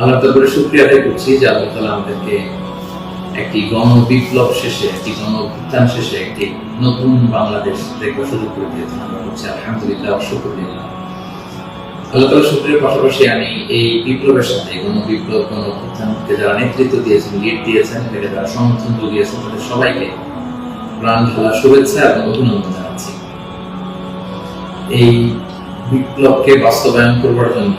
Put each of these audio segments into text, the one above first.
আল্লাহ তাআলার শুকরিয়া আদায় করছি যে আল্লাহ তাআলা আমাদেরকে একটি গণ বিপ্লব শেষে, একটি গণ অভ্যুত্থান শেষে একটি নতুন বাংলাদেশ দেখবার সুযোগ করে দিয়েছেন। আমরা বলছি আলহামদুলিল্লাহ শুকরিয়া আল্লাহ শুকরিয়ার পাশাপাশি আমি এই বিপ্লবের সাথে বিপ্লব গণ যারা নেতৃত্ব দিয়েছেন লিড দিয়েছেন, এটাকে যারা সমর্থন জুগিয়েছেন তাদের সবাইকে প্রাণ ঢালা শুভেচ্ছা এবং অভিনন্দন জানাচ্ছি। এই বিপ্লবকে বাস্তবায়ন করবার জন্য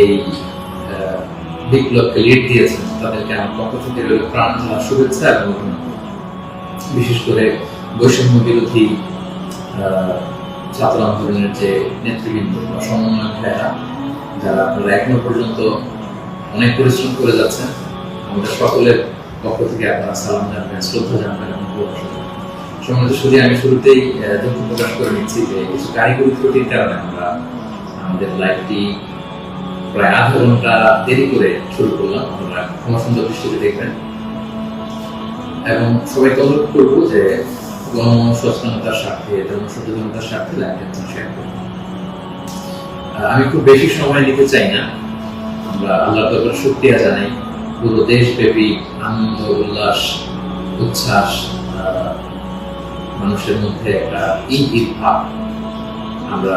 এই বিপ্লবকে লিড দিয়েছেন। তাদেরকে আমার পক্ষ থেকে রইল প্রাণ শুভেচ্ছা এবং বিশেষ করে বৈষম্য বিরোধী ছাত্র আন্দোলনের যে নেতৃবৃন্দ বা সমন্বয় যারা আপনারা এখনও পর্যন্ত অনেক পরিশ্রম করে যাচ্ছেন আমাদের সকলের পক্ষ থেকে আপনারা সালাম জানাবেন, শ্রদ্ধা জানাবেন এবং সম্মানিত শুধু আমি শুরুতেই দুঃখ প্রকাশ করে নিচ্ছি যে কিছু কারিগরি ত্রুটির কারণে আমরা আমাদের লাইভটি প্রায় আধা ঘণ্টা দেরি করে শুরু করলাম। আপনারা ক্ষমা সুন্দর দৃষ্টিতে দেখবেন। এবং সবাইকে অনুরোধ যে স্বার্থে ধর্ম সচেতনতার স্বার্থে লাইভটা শেয়ার আমি খুব বেশি সময় নিতে চাই না। আমরা আল্লাহ তাআলার শুকরিয়া জানাই। পুরো দেশব্যাপী আনন্দ, উল্লাস, উচ্ছ্বাস মানুষের মধ্যে একটা ঈদ ভাব আমরা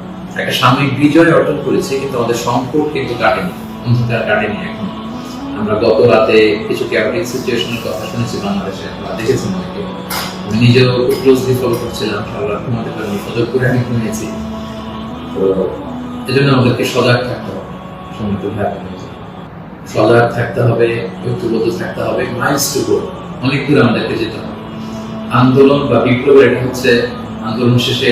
একটা সাময়িক বিজয় অর্জন করেছি, কিন্তু আমাদের সংকট কিন্তু কাটেনি কাটেনি এখন। আমরা গত রাতে কিছু ক্যাপিটিক সিচুয়েশনের কথা শুনেছি বাংলাদেশে আপনারা দেখেছেন অনেকে। আমি নিজেও ক্লোজলি ফলো করছিলাম সারা ঘুমাতে পারিনি সজাগ করে আমি ঘুমিয়েছি তো এজন্য আমাদেরকে সজাগ থাকতে হবে সমৃদ্ধ সজাগ থাকতে হবে, ঐক্যবদ্ধ থাকতে হবে মাইলস টু গো অনেক দূর আমাদেরকে যেতে হবে। আন্দোলন বা বিপ্লবের এটা হচ্ছে, আন্দোলন শেষে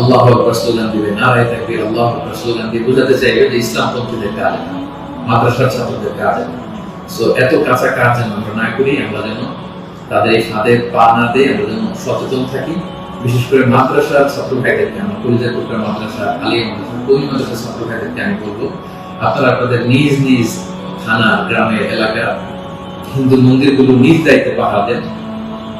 আল্লাহ স্লোগান দিবে, নারায় থাকবে স্লোগান দিয়ে বোঝাতে চাইবে যে ইসলাম পন্থীদের মাদ্রাসার ছাত্রদের সো এত কাঁচা কাজ যেন আমরা না করি, আমরা যেন তাদের এই ফাঁদে পা না দিয়ে আমরা যেন সচেতন থাকি। বিশেষ করে মাদ্রাসা ছাত্র ভাইদেরকে মাদ্রাসা, আলিয়া মাদ্রাসা কবি মাদ্রাসা ছাত্র ভাইদেরকে আমি বলব, আপনারা আপনাদের নিজ নিজ থানা, গ্রামের এলাকা, হিন্দু মন্দিরগুলো নিজ দায়িত্বে পাহারা দেন।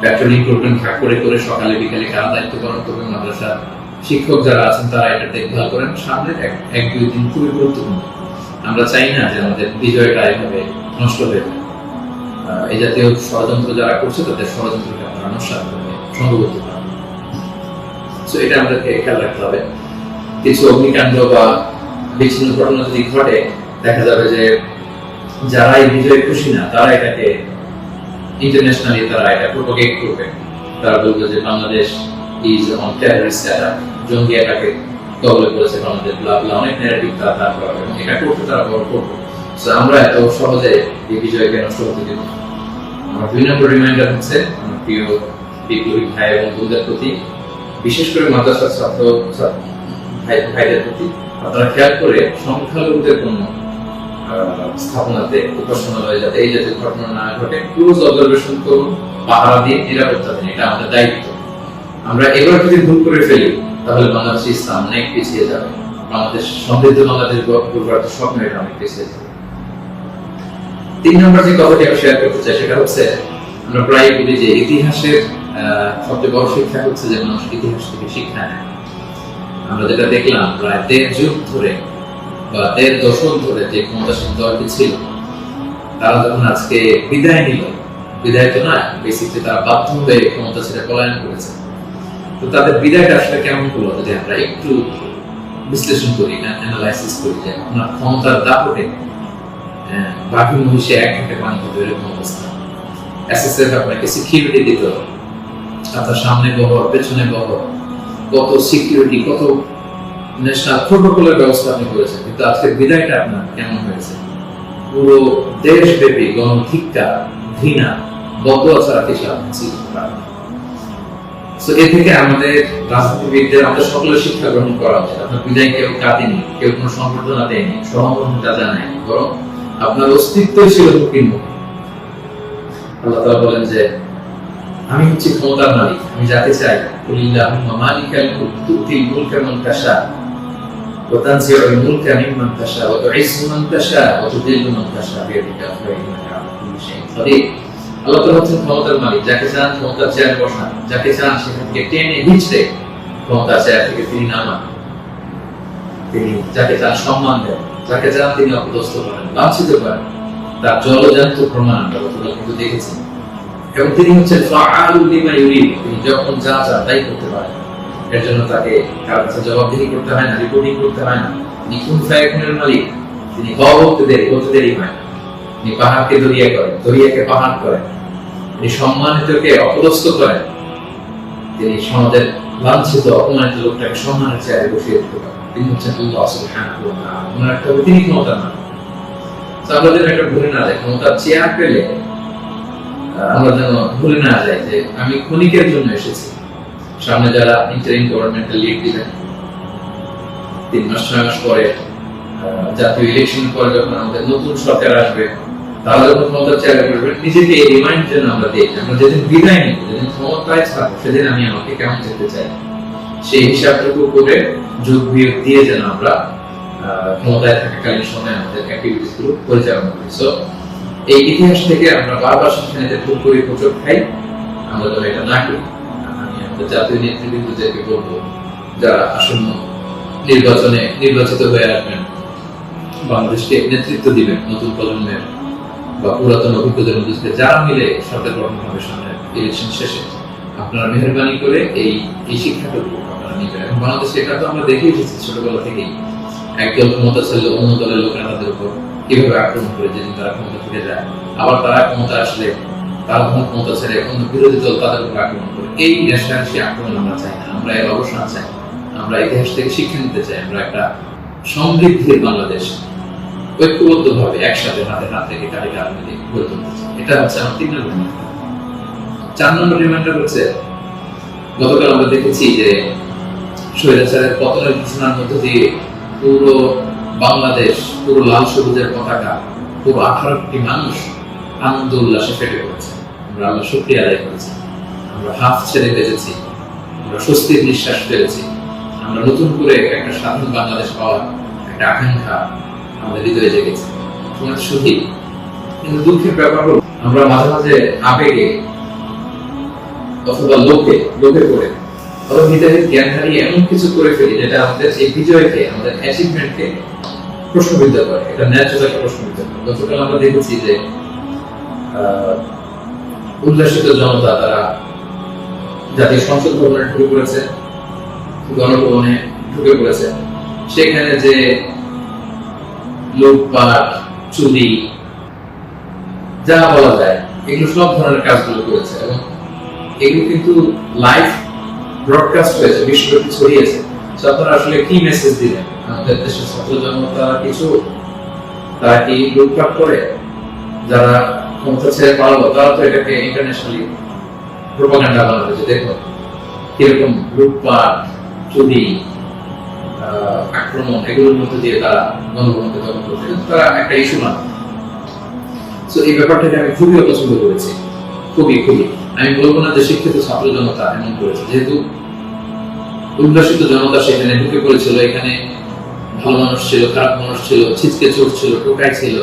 প্যাট্রোলিং করবেন ভাগ করে করে সকালে বিকালে কারা দায়িত্ব পালন করবেন মাদ্রাসার? শিক্ষক যারা আছেন, তারা এটা দেখভাল করেন। সামনে এক দুই দিন খুবই গুরুত্বপূর্ণ। আমরা চাই না যে আমাদের বিজয়টা এভাবে নষ্ট হয়ে যায়। এই জাতীয় ষড়যন্ত্র যারা করছে, তাদের ষড়যন্ত্রকে আপনারা নস্বাত করবে সংঘবদ্ধ করা তো এটা আমাদেরকে খেয়াল রাখতে হবে। কিছু অগ্নিকাণ্ড বা বিচ্ছিন্ন ঘটনা যদি ঘটে, দেখা যাবে যে যারা এই বিজয়ে খুশি না, তারা এটাকে ইন্টারন্যাশনালি তারা এটা প্রোপাগেট করবে। তারা বলবে যে Bangladesh is on terrorist attack জঙ্গি অ্যাটাকে কবলে করেছে বাংলাদেশ ব্লা ব্লা অনেক ন্যারেটিভ তারা তার করবে। এবং এটা করতে তারা বড় করবে। So আমরা এত সহজে এই বিজয়কে নষ্ট হতে দেব। আমার দুই নম্বর রিমাইন্ডার হচ্ছে আমার প্রিয় বিপ্লবী ভাই এবং বোনদের প্রতি, বিশেষ করে মাদ্রাসা ছাত্র ভাই, ভাইদের প্রতি। আপনারা খেয়াল করে সংখ্যালঘুদের কোনো স্থাপনাতে উপাসনালয়ে যাতে এই জাতীয় ঘটনা না ঘটে। ক্লোজ অবজারভেশন করুন, পাহারা দিয়ে নিরাপত্তা দিন। এটা আমাদের দায়িত্ব। আমরা এবার যদি ভুল করে ফেলি, তাহলে বাংলাদেশ ইসলাম অনেক পিছিয়ে যাবে। বাংলাদেশ সমৃদ্ধ বাংলাদেশ স্বপ্ন এটা অনেক পিছিয়ে যাবে। তিন নম্বর যে কথাটি আমি শেয়ার করতে চাই, সেটা হচ্ছে, আমরা প্রায় বলি যে ইতিহাসের সবচেয়ে বড় শিক্ষা হচ্ছে যে মানুষ ইতিহাস থেকে শিক্ষা নেয়। আমরা যেটা দেখলাম, প্রায় দেড় যুগ ধরে বা দেড় দশক ধরে যে ক্ষমতাসীন দলটি ছিল, তারা যখন আজকে বিদায় নিল, বিদায় তো না বেসিকলি তারা বাধ্য হয়ে ক্ষমতা ছেড়ে পলায়ন করেছে। তো তাদের বিদায়টা আসলে কেমন হলো? যদি আমরা একটু বিশ্লেষণ করি অ্যানালাইসিস করি যে আপনার ক্ষমতার দাপটে বাকি মহিষে এক ঘণ্টা পানি হতো এরকম অবস্থা। এসএসএফ আপনাকে সিকিউরিটি দিত আপনার সামনে বহর, পেছনে বহর, কত সিকিউরিটি কত ন্যাশনাল প্রোটোকলের ব্যবস্থা আপনি করেছেন। কিন্তু আজকের বিদায়টা আপনার কেমন হয়েছে? পুরো দেশব্যাপী গণধিক্কা ঘৃণা বদয়া ছাড়া কিছু আপনি পারেন তো এ থেকে আমাদের রাজনীতিবিদদের আমাদের সকলের শিক্ষা গ্রহণ করা উচিত। আপনার বিদায় কেউ কাঁদেনি, কেউ কোনো সম্বর্ধনা দেয়নি, সহমর্মিতা জানায়নি। বরং আপনার অস্তিত্বই ছিল ঝুঁকির আল্লাহ তাআলা বলেন যে, আমি হচ্ছি ক্ষমতার মালিক, আমি যাকে চাই কুলিল্লাহুম্মা মালিকাল মুলক, তুতিল মুলকা মান তাশা, ওয়া তানজিউল মুলকা মিম্মান তাশা, ওয়া তুইজ্জু মান তাশা, ওয়া তুযিল্লু মান তাশা বিয়াদিকা আলা কুল্লি শাইইন আল্লাহ হচ্ছেন ক্ষমতার মালিক, যাকে চান ক্ষমতার বসান, যাকে চান সেখান থেকে টেনে হিঁচড়ে ক্ষমতার চেয়ার থেকে তিনি নামান তিনি যাকে চান সম্মান দেন, যাকে চান তিনি করেন, লাঞ্ছিত করেন। তার জলজান্ত প্রমাণ গতকাল কিন্তু দেখেছি। এবং তিনি হচ্ছেন তিনি যখন যা তাই করতে পারেন। এর জন্য তাকে কাছে জবাবদিহি করতে হয় না রিপোর্টিং করতে হয় না। মালিক, তিনি হয় তিনি পাহাড়কে দরিয়া করেন, দরিয়াকে পাহাড় করেন। তিনি সম্মানিতকে করেন। তিনি সমাজের লাঞ্ছিত, অপমানিত লোকটাকে সম্মানের চেয়ারে বসিয়ে দিতে পারেন। তিনি হচ্ছেন ওনার একটা তিনি ক্ষমতার মালিক তো আমরা যেন একটা ভুলে না যাই, ক্ষমতার চেয়ার পেলে আমরা যেন ভুলে না যাই যে আমি ক্ষণিকের জন্য এসেছি। সামনে যারা ইন্টারিম গভর্নমেন্টের লিড দিবেন তিন মাস, ছয় মাস পরে জাতীয় ইলেকশন পরে যখন আমাদের নতুন সরকার আসবে ক্ষমতার চেয়ারে নিজেকে রিমাইন্ড যেন আমরা দিই, আমরা যেদিন বিদায় যেদিন ক্ষমতায় সেদিন আমি আমাকে কেমন যেতে চাই? সেই হিসাবটুকু করে যোগ বিয়োগ দিয়ে যেন আমরা ক্ষমতায় থাকাকালীন সময় আমাদের অ্যাক্টিভিটিসগুলো পরিচালনা করি। সো এই ইতিহাস থেকে আমরা বারবার ভুল করি খাই, আমরা যেন এটা না করি। আমি আমাদের জাতীয় বলব, যারা আসন্ন নির্বাচনে নির্বাচিত হয়ে আসবেন, বাংলাদেশকে নেতৃত্ব দিবেন নতুন প্রজন্মের বা পুরাতন অভিজ্ঞদের মধ্যে যারা মিলে সরকার গঠন হবে সামনে ইলেকশন শেষে, আপনারা মেহরবানি করে এই এই শিক্ষাটুকু আপনারা নিবেন এবং বাংলাদেশে এটা তো আমরা দেখে এসেছি ছোটবেলা থেকেই। একদল ক্ষমতা ছিল, অন্য দলের লোকেরা তাদের উপর কীভাবে আক্রমণ করে, যেদিন তারা ক্ষমতা থেকে যায়। আবার তারা ক্ষমতা আসলে, তারা তখন ক্ষমতা ছেড়ে অন্য বিরোধী দল তাদের উপর আক্রমণ করে। এই রেশারেশি আক্রমণ আমরা চাই না। আমরা এর অবসান চাই। আমরা ইতিহাস থেকে শিক্ষা নিতে চাই। আমরা একটা সমৃদ্ধির বাংলাদেশ ঐক্যবদ্ধ ভাবে একসাথে হাতে হাত মিলে গড়ে এটা হচ্ছে আমার তিন নম্বর চার নম্বর হচ্ছে, গতকাল আমরা দেখেছি যে স্বৈরাচারের পতনের ঘোষণার মধ্য দিয়ে পুরো বাংলাদেশ, পুরো লাল সবুজের পতাকা, পুরো আঠারো কোটি মানুষ আনন্দ উল্লাসে ফেটে পড়েছে। আমরা আল্লাহ শুক্রিয়া আদায় করেছি। আমরা হাফ ছেড়ে বেঁচেছি। আমরা স্বস্তির নিঃশ্বাস ফেলেছি। আমরা নতুন করে একটা স্বাধীন বাংলাদেশ পাওয়ার একটা আকাঙ্ক্ষা আমাদের হৃদয়ে তোমরা সুখী কিন্তু দুঃখের ব্যাপার হলো, আমরা মাঝে মাঝে আবেগে অথবা লোকে লোকে করে অথবা জ্ঞান হারিয়ে এমন কিছু করে ফেলি যেটা আমাদের এই বিজয়কে, আমাদের অ্যাচিভমেন্টকে প্রশ্নবিদ্ধ করে। এটা ন্যায্যতাকে প্রশ্নবিদ্ধ করে। গতকাল আমরা দেখেছি যে উল্লাসিত জনতা তারা জাতীয় সংসদ ভবনে ঢুকে পড়েছে, গণভবনে ঢুকে পড়েছে। সেখানে যে লুটপাট চুরি, যা বলা যায়, এগুলো সব ধরনের কাজগুলো করেছে এবং এগুলো কিন্তু লাইভ ব্রডকাস্ট হয়েছে, বিশ্বব্যাপী ছড়িয়েছে। আপনারা আসলে কি মেসেজ দিলেন? আমাদের দেশের ছাত্র কিছু? তারা কি লুটপাট করে? যারা ক্ষমতা ছেড়ে পারল তারা তো এটাকে ইন্টারন্যাশনালি প্রোপাগান্ডা বানাবে যে দেখো, কীরকম লুটপাট, চুরি আক্রমণ, এগুলোর মধ্যে দিয়ে তারা দখল করছে তারা একটা ইস্যু তো এই ব্যাপারটাকে আমি খুবই অপছন্দ করেছি। খুবই খুবই। আমি বলব না যে শিক্ষিত ছাত্র জনতা এমন করেছে। যেহেতু উল্লাসিত জনতা সেখানে ঢুকে পড়েছিল, এখানে ভালো মানুষ ছিল, খারাপ মানুষ ছিল ছিচকে চোর ছিল, টোকাই ছিল,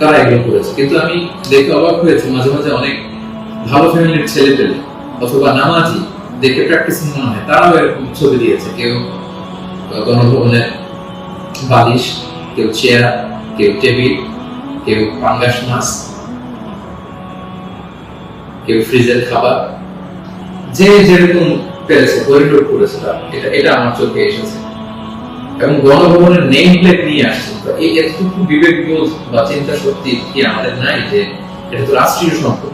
তারা এগুলো করেছে। কিন্তু আমি দেখে অবাক হয়েছি, মাঝে মাঝে অনেক ভালো ফ্যামিলির ছেলে পেলে অথবা নামাজি দেখে প্র্যাকটিসিং মনে হয়, তারাও এরকম ছবি দিয়েছে। কেউ গণভবনের বালিশ কেউ চেয়ার কেউ টেবিল কেউ পাঙ্গাস মাছ কেউ ফ্রিজের খাবার যে যেরকম পেরেছে পরিলোড করেছে এটা এটা আমার চোখে এসেছে। এবং গণভবনের নেম প্লেট নিয়ে আসছে। তো এই এতটুকু বিবেক বোধ বা চিন্তা শক্তি কি আমাদের নাই যে এটা তো রাষ্ট্রীয় সম্পদ?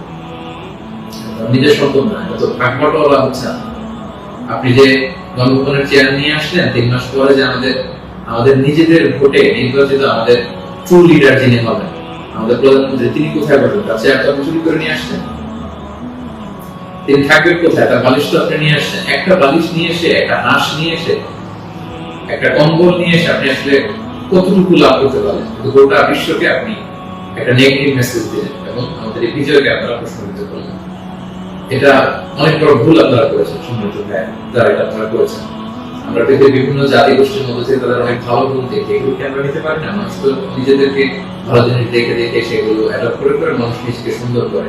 নিজের সম্পদ না এটা তো ভাগবটওয়ালা হচ্ছে না। আপনি যে গণভবনের চেয়ার নিয়ে আসলেন, তিন মাস পরে যে আমাদের আমাদের নিজেদের ভোটে নির্বাচিত আমাদের ট্রু লিডার যিনি হবেন, আমাদের প্রধানমন্ত্রী, তিনি কোথায় বসবেন তার চেয়ার তো চুরি করে নিয়ে আসলেন। তিনি থাকবেন কোথায়? তার বালিশ তো আপনি নিয়ে আসছেন একটা বালিশ নিয়ে এসে, একটা হাঁস নিয়ে এসে, একটা কম্বল নিয়ে এসে আপনি আসলে কতটুকু লাভ করতে পারলেন? কিন্তু গোটা বিশ্বকে আপনি একটা নেগেটিভ মেসেজ দিলেন এবং আমাদের এই বিজয়কে আপনারা প্রশ্নবিদ্ধ করলেন এটা অনেক বড় ভুল আপনারা করেছেন সম্মানিত ভাই যারা এটা আপনারা করেছেন। আমরা পৃথিবীর বিভিন্ন জাতি গোষ্ঠীর মধ্যে থেকে তাদের অনেক ভালো গুণ এগুলোকে আমরা নিতে পারি না। মানুষ তো নিজেদেরকে ভালো জিনিস দেখে দেখে সেগুলো অ্যাডাপ্ট করে করে মানুষ নিজেকে সুন্দর করে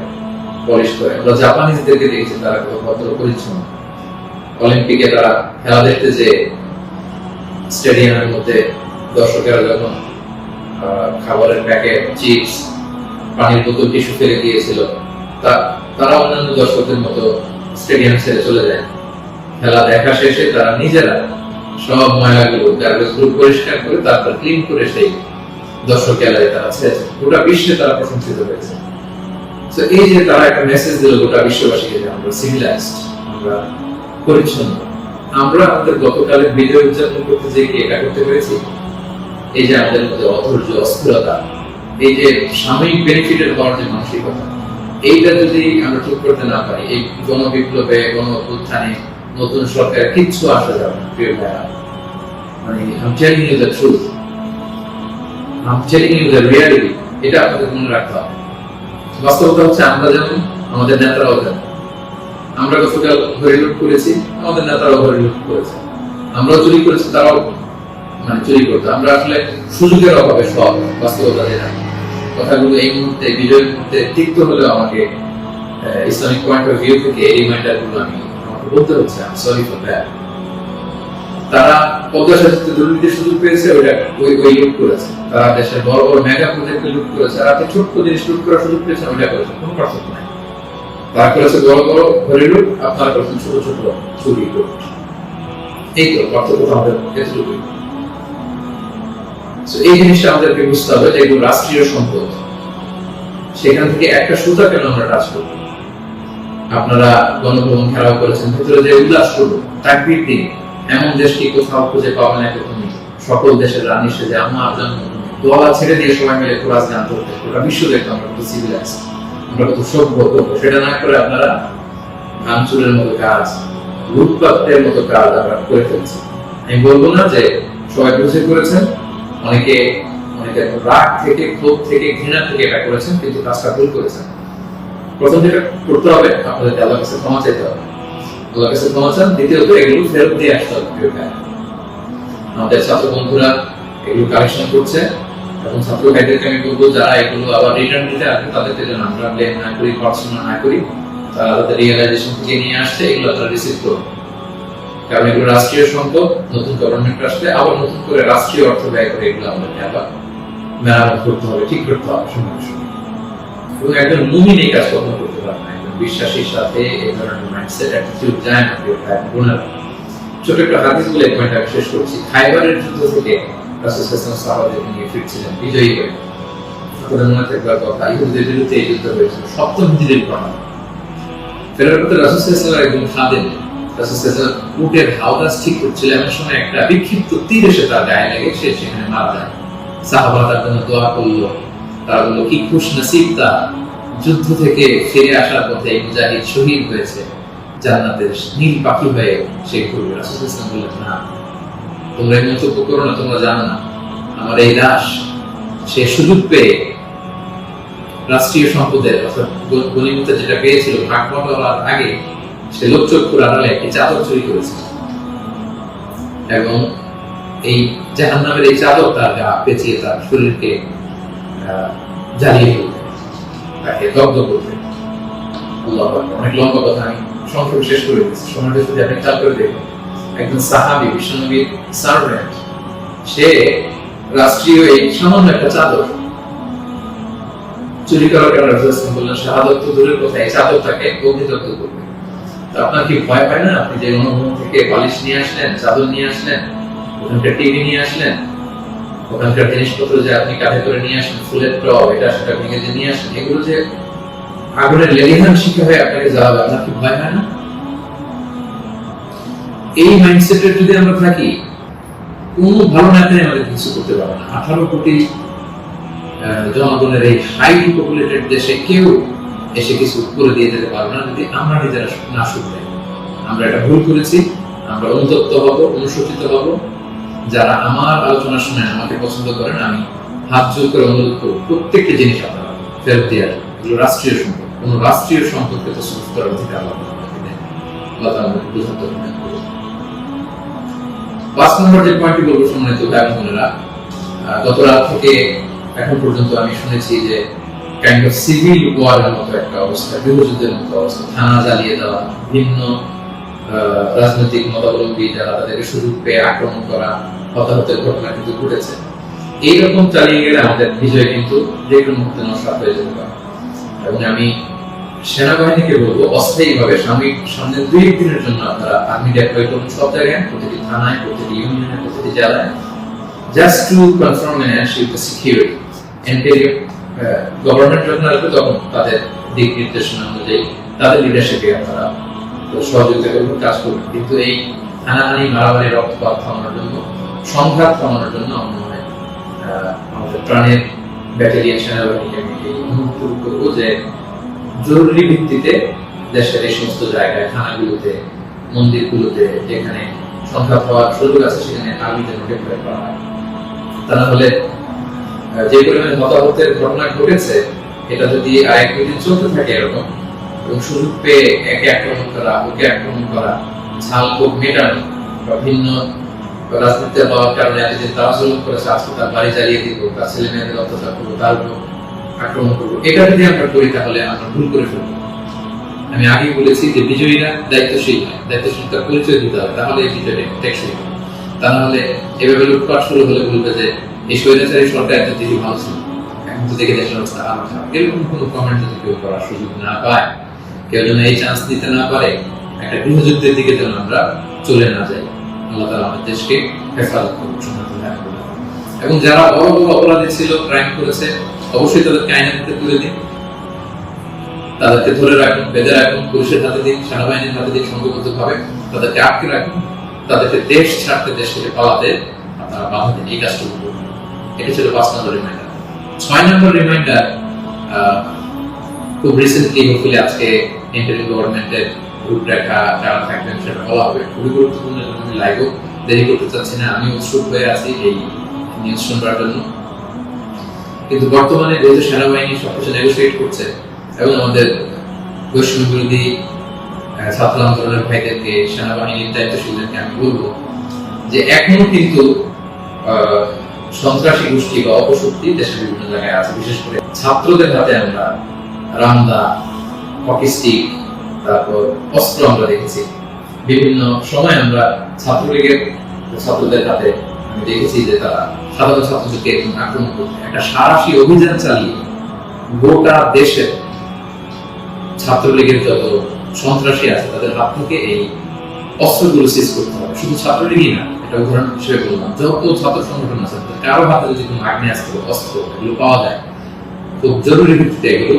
পলিশ করে। আমরা জাপানিজদেরকে দেখেছি, তারা পরিচ্ছন্ন। অলিম্পিকে তারা খেলা দেখতে যে স্টেডিয়ামের মধ্যে দর্শকেরা যখন খাবারের প্যাকেট চিপস পানির বোতল টিস্যু ফেলে দিয়েছিল, তা তারা অন্যান্য দর্শকদের মতো স্টেডিয়াম ছেড়ে চলে যায়। খেলা দেখা শেষে তারা নিজেরা সব ময়লাগুলো গার্বেজগুলো পরিষ্কার করে তারপর ক্লিন করে সেই দর্শক গ্যালারি তারা ছেড়েছে গোটা বিশ্বে তারা প্রশংসিত হয়েছে। এই যে তারা একটা মেসেজ দিল গোটা বিশ্ববাসীকে যে আমরা সিভিলাইজড আমরা পরিচ্ছন্ন। আমরা আমাদের গতকালের বিজয় উদযাপন করতে যে কি করতে পেরেছি? এই যে আমাদের মধ্যে অধৈর্য, অস্থিরতা, এই যে সাময়িক বেনিফিটের হওয়ার যে মানসিকতা এইটা যদি আমরা ঠিক করতে না পারি, এই গণবিপ্লবে গণ নতুন সরকার কিচ্ছু আসা যাবে না, প্রিয় ভাইয়া মানে I'm telling you the truth. I'm telling you the reality. এটা আপনাদের মনে রাখতে হবে। বাস্তবতা হচ্ছে আমরা যেমন, আমাদের নেতারাও যেমন আমরা গতকাল হরিলুট করেছি, আমাদের নেতারাও হরিলুট করেছে। আমরাও চুরি করেছি, তারাও মানে চুরি করতো আমরা আসলে সুযোগের অভাবে সব বাস্তবতা যেটা কথাগুলো এই মুহূর্তে, বিজয়ের মুহূর্তে তিক্ত হলেও আমাকে ইসলামিক পয়েন্ট অফ ভিউ থেকে এই রিমাইন্ডারগুলো আমি বলতে হচ্ছে। আমি সরি ফর দ্যাট তারা পদ্মা সেতুতে দুর্নীতির সুযোগ পেয়েছে, ওইটা ওই ওই লুট করেছে। তারা দেশের বড় বড় মেগা প্রজেক্টে লুট করেছে। আর আপনি ছোট্ট জিনিস লুট করার সুযোগ ওইটা করেছে। কোনো পার্থক্য নাই। তারা করেছে বড় বড় হরি লুট আপনারা করেছেন ছোট ছোট চুরি লুট এই তো পার্থক্য আমাদের এই জিনিসটা আমাদেরকে বুঝতে হবে যে এগুলো রাষ্ট্রীয় সম্পদ। সেখান থেকে একটা সুতা কেন আমরা করব? আপনারা গণভবন করেছেন যে উল্লাস করব দিন এমন কোথাও খুঁজে পাবেন না সকল দেশের রানী আমার জন্মভূমি দোয়া ছেড়ে দিয়ে সবাই মিলে কোরআন গান করতে বিশ্ব আমরা কত সিভিলাইজ আমরা কত সভ্য সেটা না করে আপনারা ভাঙচুরের মতো কাজ, লুটপাটের মতো কাজ আমরা করে ফেলছি। আমি বলব না যে সবাই বুঝে করেছেন অনেকে অনেকে রাগ থেকে ক্ষোভ থেকে, ঘৃণা থেকে এটা করেছেন, কিন্তু কাজটা ভুল করেছেন। প্রথম যেটা করতে হবে, আপনাদেরকে আল্লাহর কাছে ক্ষমা চাইতে হবে। আল্লাহর কাছে ক্ষমা চান, দ্বিতীয়ত এগুলো ফেরত দিয়ে আসতে হবে প্রিয়। আমাদের ছাত্র বন্ধুরা এগুলো কালেকশন করছে, এবং ছাত্র ভাইদেরকে আমি বলব, যারা এগুলো আবার রিটার্ন দিতে আসবে, তাদেরকে যেন আমরা ব্লেম না করি পড়াশোনা না করি, তারা তাদের রিয়েলাইজেশন থেকে নিয়ে আসছে, এগুলো তারা রিসিভ করবে। কারণ এগুলো রাষ্ট্রীয় সম্পদ, নতুন গভর্নমেন্ট আসলে আবার নতুন করে রাষ্ট্রীয় অর্থ ব্যয় করে এগুলো আমাদেরকে আবার মেরামত করতে হবে, ঠিক করতে হবে, সঙ্গে সঙ্গে। এবং একজন মুমিন এই কাজ কখনো করতে পারে না, একজন বিশ্বাসীর সাথে এই ধরনের মাইন্ডসেট অ্যাটিটিউড যায় না প্রিয় ভাই বোনেরা ছোট একটা হাদিস বলে পয়েন্ট আমি শেষ করছি। খাইবারের যুদ্ধ থেকে রাসূল সাল্লাল্লাহু সাহাবাদেরকে নিয়ে ফিরছিলেন, বিজয়ী হয়ে। আপনাদের মনে থাকবার কথা, ইহুদিদের বিরুদ্ধে এই যুদ্ধ হয়েছিল, সপ্তম হিজরির ঘটনা। ফেরার পথে রাসূল সাল্লাল্লাহু একদম খাদেন উটের ঠিক করছিল। এমন সময় একটা বিক্ষিপ্ত তীর এসে তার গায়ে লেগে, সে সেখানে মারা যায়। সাহাবা তার জন্য দোয়া তারা বলল, কি খুশ নসিব তা। যুদ্ধ থেকে ফিরে আসার পথে মুজাহিদ শহীদ হয়েছে। জান্নাতের নীল পাখি হয়ে সে করবে রাসূল ইসলাম বললেন, না। তোমরা এই মন্তব্য করো না তোমরা জানো না। আমার এই লাশ সে সুযোগ পেয়ে রাষ্ট্রীয় সম্পদের অর্থাৎ গণিমতে যেটা পেয়েছিল ভাগ আগে সে লোকচক্ষুর আড়ালে একটি চাদর চুরি করেছিল এবং এই জাহান্নামের এই চাদর তার গা পেঁচিয়ে তার শরীরকে জ্বালিয়ে ফেলবে তাকে দগ্ধ করবে। অনেক লম্বা কথা আমি সংক্ষেপে শেষ করে দিচ্ছি। সময়টা যদি আপনি খেয়াল করে দেখুন, একজন সাহাবি বিশ্বনবীর সার্ভেন্ট, সে রাষ্ট্রীয় এই সামান্য একটা চাদর চুরি করার কারণে বললেন, শাহাদত তো দূরের কথা, এই চাদর তাকে অগ্নিদগ্ধ করবে আপনার কি ভয় পায় না? আপনি যে অনুভব থেকে বালিশ নিয়ে আসলেন, চাদর নিয়ে আসলেন, ওখানকার টিভি নিয়ে আসলেন, ওখানকার জিনিসপত্র যে আপনি কাঁধে করে নিয়ে আসেন, ফুলের টব, এটা সেটা ভেঙে যে নিয়ে আসেন, এগুলো যে আগুনের লেলিহান শিখে হয়ে আপনাকে জ্বালাবে, আপনার কি ভয় হয় না? এই মাইন্ডসেটের যদি আমরা থাকি, কোনো ভালো নেতাই আমাদের কিছু করতে পারবে না। আঠারো কোটি জনগণের এই হাইলি পপুলেটেড দেশে কেউ এসে কিছু করে দিয়ে যেতে পারবে না, যদি আমরা নিজেরা না শুধরে আমরা এটা ভুল করেছি, আমরা অনুতপ্ত হব, অনুশোচিত হব। যারা আমার আলোচনা শুনেন আমাকে পছন্দ করেন, আমি হাত জোর করে অনুরোধ করব, প্রত্যেকটি জিনিস আপনারা ফেরত এগুলো রাষ্ট্রীয় সম্পদ রাষ্ট্রীয় সম্পদকে তো সুস্থ করার অধিকার পাঁচ নম্বর যে পয়েন্টটি বলব সম্মানিত ভাই বোনেরা গত রাত থেকে এখন পর্যন্ত আমি শুনেছি যে কাইন্ড অফ সিভিল ওয়ারের মতো একটা অবস্থা গৃহযুদ্ধের মতো অবস্থা, থানা জ্বালিয়ে দেওয়া, ভিন্ন রাজনৈতিক মতাবলম্বী যারা তাদেরকে সুযোগ পেয়ে আক্রমণ করা, হতাহতের ঘটনা কিন্তু ঘটেছে। এইরকম চালিয়ে গেলে আমাদের বিজয় কিন্তু যে কোনো মুহূর্তে নষ্ট হয়ে যেতে পারে। এবং আমি সেনাবাহিনীকে বলব, অস্থায়ীভাবে সাময়িক সামনে দুই একদিনের জন্য আপনারা আর্মি ডেপ্লয় করুন সব জায়গায়, প্রতিটি থানায়, প্রতিটি ইউনিয়নে, প্রতিটি জেলায় just to confirm and security and government যখন আসবে তখন তাদের দিক নির্দেশনা অনুযায়ী তাদের লিডারশিপে আপনারা সহযোগিতা করবেন কাজ করবেন কিন্তু এই হানাহানি, মারামারি, রক্তপাত থামানোর জন্য, সংঘাত থামানোর জন্য আমার মনে হয় আমাদের প্রাণের ব্যাটালিয়ান সেনাবাহিনীকে আমি অনুরোধ করব যে জরুরি ভিত্তিতে দেশের এই সমস্ত জায়গায়, থানাগুলোতে, মন্দিরগুলোতে যেখানে সংঘাত হওয়ার সুযোগ আছে, সেখানে আর্মি যেন করা হয়। তা না হলে যে পরিমাণে হতাহতের ঘটনা ঘটেছে, এটা যদি আর দুই চলতে থাকে এরকম, এবং সুযোগ পেয়ে একে আক্রমণ করা, ওকে আক্রমণ করা, ঝাল ক্ষোভ মেটানো বা ভিন্ন রাজনীতিতে হওয়ার কারণে এতদিন তারা জুলুম করেছে, আজকে তার বাড়ি জ্বালিয়ে দিব, তার ছেলে মেয়েদের অত্যাচার করব, তার উপর আক্রমণ করব, এটা যদি আমরা করি তাহলে আমরা ভুল করে ফেলব। আমি আগেই বলেছি যে বিজয়ীরা দায়িত্বশীল, দায়িত্বশীলতার পরিচয় দিতে হবে, তাহলে এই বিজয়টা টেকসই তা না হলে এভাবে লুটপাট শুরু হলে বলবে যে এই সরকার ছিল। এখন তো দেখে দেশের অবস্থা এরকম কোনো কমেন্ট যদি কেউ করার সুযোগ না পায়, কেউ যেন এই চান্স না পারে, একটা গৃহযুদ্ধের দিকে যেন আমরা চলে না যাই, আল্লাহ তালা আমাদের দেশকে হেফাজত। এবং যারা বড় বড় অপরাধী ছিল ক্রাইম করেছে, অবশ্যই তাদেরকে আইনের হাতে তুলে দিন। তাদেরকে ধরে রাখুন, বেঁধে রাখুন, পুলিশের হাতে দিন, সেনাবাহিনীর হাতে দিন সংঘবদ্ধ ভাবে তাদেরকে আটকে রাখুন। তাদেরকে দেশ ছাড়তে দেশ থেকে পালাতে আপনারা বাধা দিন। এই কাজটুকু এটা ছিল পাঁচ নম্বর রিমাইন্ডার ছয় নম্বর রিমাইন্ডার খুব রিসেন্টলি হোপফুলি আজকে ইন্টারিম গভর্নমেন্টের রূপরেখা যারা থাকবেন সেটা বলা হবে। খুবই গুরুত্বপূর্ণ এবং আমি লাইভও দেরি করতে চাচ্ছি না। আমি উৎসুক হয়ে আছি এই নিউজ শুনবার জন্য। কিন্তু বর্তমানে যেহেতু সেনাবাহিনী সবকিছু নেগোসিয়েট করছে এবং আমাদের বৈষম্য বিরোধী ছাত্র আন্দোলনের ভাইদেরকে, সেনাবাহিনীর দায়িত্বশীলদেরকে আমি বলব যে এখনও কিন্তু সন্ত্রাসী গোষ্ঠী বা অপশক্তি দেশের বিভিন্ন জায়গায় আছে। বিশেষ করে ছাত্রদের হাতে আমরা রামদা, হকি স্টিক, তারপর অস্ত্র আমরা দেখেছি। বিভিন্ন সময় আমরা ছাত্রলীগের ছাত্রদের হাতে আমি দেখেছি যে তারা সাধারণ ছাত্রদেরকে আক্রমণ করতে একটা সারাশি অভিযান চালিয়ে গোটা দেশের ছাত্রলীগের যত সন্ত্রাসী আছে, তাদের হাত থেকে এই অস্ত্রগুলো সিজ করতে হবে। শুধু ছাত্রলীগই না উদাহরণ হিসেবে বললাম। যত ছাত্র সংগঠন আছে কারও হাতে যদি কোনো আগ্নেয়াস্ত্র অস্ত্র এগুলো পাওয়া যায়, খুব জরুরি ভিত্তিতে এগুলো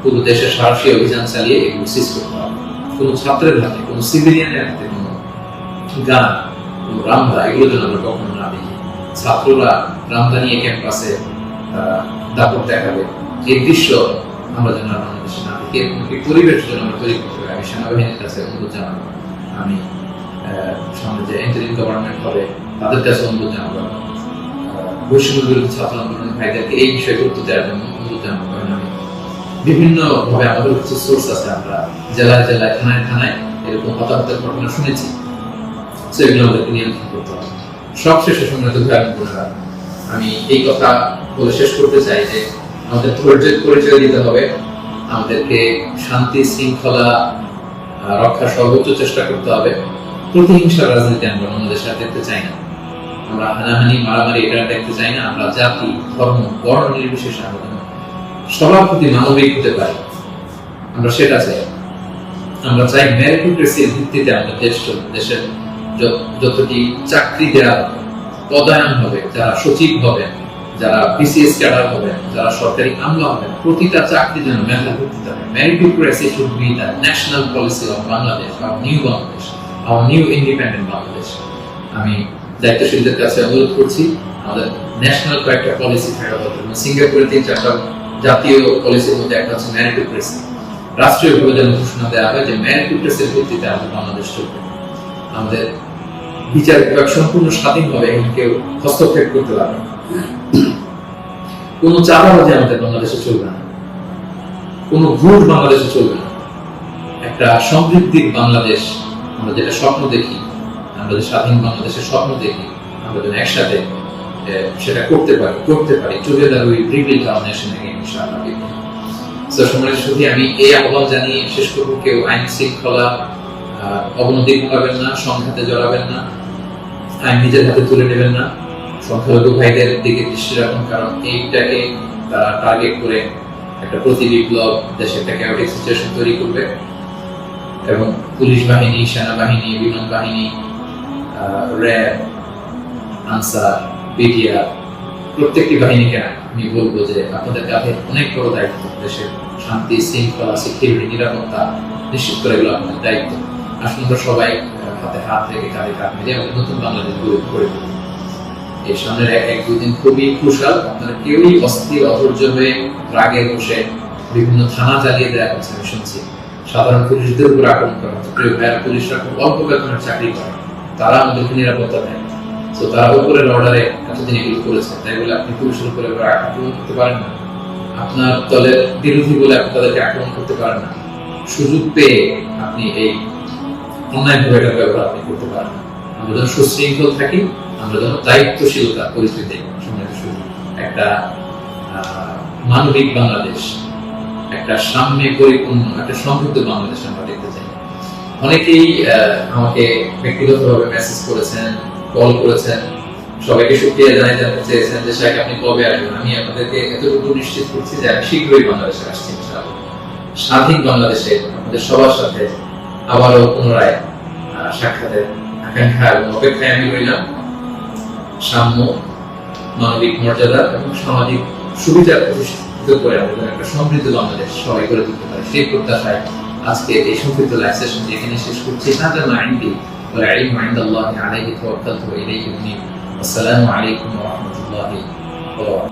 পুরো দেশে সাহসী অভিযান চালিয়ে এগুলো সিজ করতে হবে। কোনো ছাত্রের হাতে, কোনো সিভিলিয়ানের হাতে, কোনো গান, কোনো রামদা এগুলো যেন আমরা কখনো না দেখি। ছাত্ররা রামদা নিয়ে ক্যাম্পাসে দাপট দেখাবে। এই দৃশ্য আমরা যেন বাংলাদেশে না দেখি এরকম একটি পরিবেশ যেন আমরা তৈরি করতে পারি। আমি সেনাবাহিনীর কাছে অনুরোধ জানাব। আমি সামনে যে ইন্টারিম গভর্নমেন্ট হবে তাদের কাছে অনুরোধ জানাব। ছাত্র আন্দোলনের ভাইদেরকে এই বিষয়ে গুরুত্ব দেওয়ার জন্য অনুরোধ জানাব। কারণ আমি আমাদের কিছু সোর্স আছে আমরা জেলায় জেলায় থানায় থানায় এরকম হতাহতের ঘটনা শুনেছি। আমাদেরকে নিয়ন্ত্রণ করতে হবে। সবশেষে বোনেরা, আমি এই কথা বলে শেষ করতে চাই যে আমাদের ধৈর্যের পরিচয় দিতে হবে। আমাদেরকে শান্তি শৃঙ্খলা আহ, রক্ষার সর্বোচ্চ চেষ্টা করতে হবে। প্রতিহিংসার রাজনীতি আমরা বাংলাদেশে আর দেখতে চাই না। আমরা হানাহানি, মারামারি এটা দেখতে চাই না। আমরা জাতি, ধর্ম, বর্ণ নির্বিশেষে আমরা সবার প্রতি মানবিক হতে পারি। আমরা সেটা চাই। আমরা চাই মেরিটোক্রেসির ভিত্তিতে আমাদের দেশ দেশের যতটি চাকরি দেওয়া হবে পদায়ন হবে, যারা সচিব হবেন, যারা বিসিএস ক্যাডার হবেন, যারা সরকারি আমলা হবেন, প্রতিটা চাকরি যেন মেধার ভিত্তিতে হবে meritocracy should be the national policy of Bangladesh বা new Bangladesh our new independent Bangladesh আমি দায়িত্বশীলদের কাছে অনুরোধ করছি, আমাদের ন্যাশনাল কয়েকটা পলিসি থাকা সিঙ্গাপুরের তিন চারটা জাতীয় পলিসির মধ্যে একটা হচ্ছে মেরিটোক্রেসি রাষ্ট্রীয়ভাবে যেন ঘোষণা দেওয়া হয় যে মেরিটোক্রেসির ভিত্তিতে আমাদের বাংলাদেশ চলবে। আমাদের বিচার বিভাগ সম্পূর্ণ স্বাধীনভাবে এখানে কেউ হস্তক্ষেপ করতে পারবে। কোনো চাঁদাবাজি আমাদের বাংলাদেশে চলবে না। কোনো ঘুষ বাংলাদেশে চলবে না। একটা সমৃদ্ধির বাংলাদেশ আমরা যেটা স্বপ্ন দেখি আমরা যে স্বাধীন বাংলাদেশের স্বপ্ন দেখি, আমরা যেন একসাথে সেটা করতে পারি করতে পারি together we rebuild our nation again ইনশাআল্লাহ তো সম্মানিত সুধী আমি এই আহ্বান জানিয়ে শেষ করব, কেউ আইন শৃঙ্খলা অবনতি ঘটাবেন না, সংঘাতে জড়াবেন না, আইন নিজের হাতে তুলে নেবেন না, সংখ্যালঘু ভাইদের দিকে দৃষ্টি রাখুন, কারণ এইটাকে তারা টার্গেট করে একটা প্রতি বিপ্লব, দেশে একটা ক্যাওটিক সিচুয়েশন তৈরি করবে। এবং পুলিশ বাহিনী, সেনাবাহিনী বিমান বাহিনী র্যাব, আনসার বিডিআর প্রত্যেকটি বাহিনীকে আমি বলব যে আপনাদের কাঁধে অনেক বড় দায়িত্ব। দেশের শান্তি, শৃঙ্খলা, সিকিউরিটি, নিরাপত্তা নিশ্চিত করে এগুলো আপনাদের দায়িত্ব। আসুন আমরা সবাই হাতে হাত রেখে কাঁধে কাঁধ মিলিয়ে আমাদের নতুন বাংলাদেশ গড়ে গড়ে তুলি। এই সামনের এক এক, দুই দিন খুবই খুশাল আপনারা কেউই অস্থির, অধৈর্য হয়ে রাগে বসে বিভিন্ন থানা চালিয়ে দেওয়া হচ্ছে, আমি শুনছি। সাধারণ পুলিশদের উপর আক্রমণ করা ভাইয়ের পুলিশরা খুব অল্প বেতনের চাকরি করে। তারা আমাদেরকে নিরাপত্তা দেয়। তো তারা উপরের অর্ডারে এতদিন এগুলো করেছে। তাই বলে আপনি পুলিশের উপরে আক্রমণ করতে পারেন না। আপনার দলের বিরোধী বলে আপনি তাদেরকে আক্রমণ করতে পারেন না। সুযোগ পেয়ে আপনি এই অন্যায়ভাবে এটার ব্যবহার আপনি করতে পারেন না। আমরা যেন সুশৃঙ্খল থাকি, আমরা যেন দায়িত্বশীলতা, পরিস্থিতি সুযোগ একটা মানবিক বাংলাদেশ একটা সাম্যে পরিপূর্ণ একটা সমৃদ্ধ বাংলাদেশ আমরা দেখতে চাই। অনেকেই আমাকে ব্যক্তিগতভাবে মেসেজ করেছেন কল করেছেন, সবাইকে সুক্রিয়া জানাই জানতে চেয়েছেন যে শাহেখ আপনি কবে আসবেন? আমি আপনাদেরকে এতটুকু নিশ্চিত করছি যে, আমি শীঘ্রই বাংলাদেশে আসছি স্বাধীন বাংলাদেশে আপনাদের সবার সাথে আবারও পুনরায় সাক্ষাতের আকাঙ্ক্ষা এবং অপেক্ষায় আমি রইলাম। সাম্য, মানবিক মর্যাদা এবং সামাজিক সুবিধা প্রতিষ্ঠিত করে আমাদের একটা সমৃদ্ধ বাংলাদেশ সবাই করে তুলতে পারে সেই প্রত্যাশায় আজকে এই সংক্ষিপ্ত লাইভ সেশন এখানে শেষ করছি هذا ما عندي والعلم عند الله عليه توكلت وإليه أنيب والسلام عليكم ورحمة الله وبركاته